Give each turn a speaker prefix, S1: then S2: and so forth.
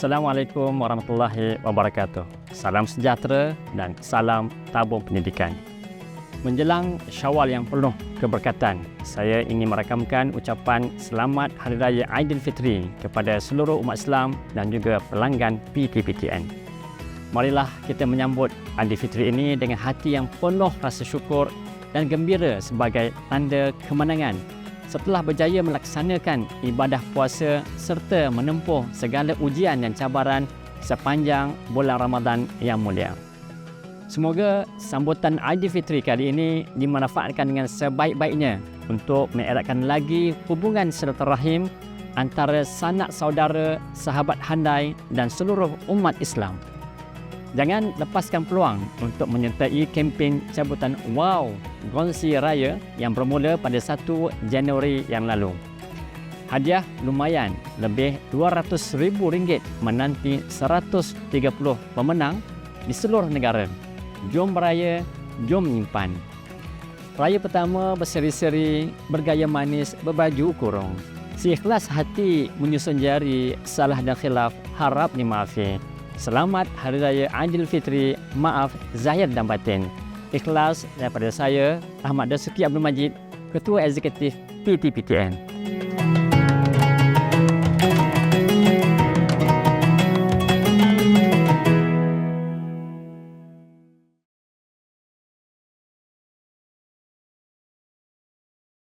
S1: Assalamualaikum warahmatullahi wabarakatuh. Salam sejahtera dan salam tabung pendidikan. Menjelang Syawal yang penuh keberkatan, saya ingin merakamkan ucapan selamat Hari Raya Aidilfitri kepada seluruh umat Islam dan juga pelanggan PTPTN. Marilah kita menyambut Aidilfitri ini dengan hati yang penuh rasa syukur dan gembira sebagai tanda kemenangan setelah berjaya melaksanakan ibadah puasa serta menempuh segala ujian dan cabaran sepanjang bulan Ramadan yang mulia. Semoga sambutan Aidilfitri kali ini dimanfaatkan dengan sebaik-baiknya untuk mengeratkan lagi hubungan silaturahim antara sanak saudara, sahabat handai dan seluruh umat Islam. Jangan lepaskan peluang untuk menyertai kempen cabutan Wow Gongsi Raya yang bermula pada 1 Januari yang lalu. Hadiah lumayan lebih RM200,000 menanti 130 pemenang di seluruh negara. Jom beraya, jom menyimpan. Raya pertama berseri-seri, bergaya manis, berbaju kurung. Si ikhlas hati menyusun jari, salah dan khilaf harap dimaafi. Selamat Hari Raya Aidilfitri, maaf zahir dan batin. Ikhlas daripada saya, Ahmad Dasuki Abdul Majid, Ketua Eksekutif PTPTN.